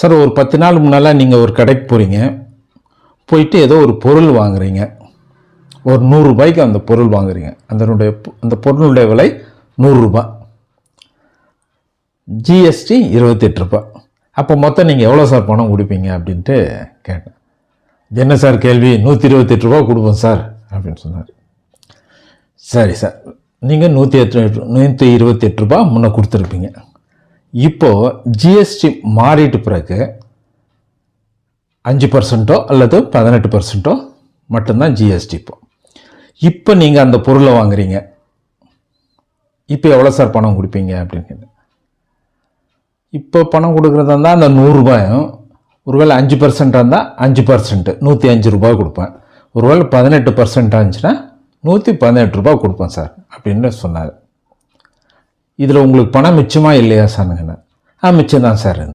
Sir ஒரு பத்து நாள் முன்னால் நீங்கள் ஒரு கடைக்கு போகிறீங்க போயிட்டு ஏதோ ஒரு பொருள் வாங்குறீங்க. ஒரு நூறுரூபாய்க்கு அந்த பொருள் வாங்குறீங்க. அதனுடைய அந்த பொருளுடைய விலை நூறுரூபா ஜிஎஸ்டி இருபத்தெட்டு ரூபாய் அப்போ மொத்தம் நீங்கள் எவ்வளோ சார் பணம் கொடுப்பீங்க அப்படின்ட்டு கேட்டேன். என்ன சார் கேள்வி? நூற்றி இருபத்தெட்டு ரூபா கொடுப்போம் சார் அப்படின்னு சொன்னார். சரி சார் நீங்கள் நூற்றி எட்டு நூற்றி இருபத்தெட்டு ரூபா முன்னே கொடுத்துருப்பீங்க. இப்போது ஜிஎஸ்டி மாறிட்டு பிறகு அஞ்சு பர்சன்ட்டோ அல்லது பதினெட்டு பர்சன்ட்டோ மட்டும்தான் ஜிஎஸ்டி இப்போ. இப்போ நீங்கள் அந்த பொருளை வாங்குறீங்க. இப்போ எவ்வளோ சார் பணம் கொடுப்பீங்க அப்படின்னு இப்போ பணம் கொடுக்குறதா இருந்தால் அந்த நூறுரூபாயும் ஒருவேளை அஞ்சு பர்சன்ட் இருந்தால் அஞ்சு பர்சன்ட்டு நூற்றி அஞ்சு ரூபாய் கொடுப்பேன். ஒருவேளை பதினெட்டு பர்சன்ட் இருந்துச்சுன்னா நூற்றி பதினெட்டு ரூபாய் கொடுப்பேன் சார் அப்படின்னு சொன்னார். இதில் உங்களுக்கு பணம் மிச்சமாக இல்லையா சார்னுங்கண்ணா ஆ மிச்சம் தான் சார்.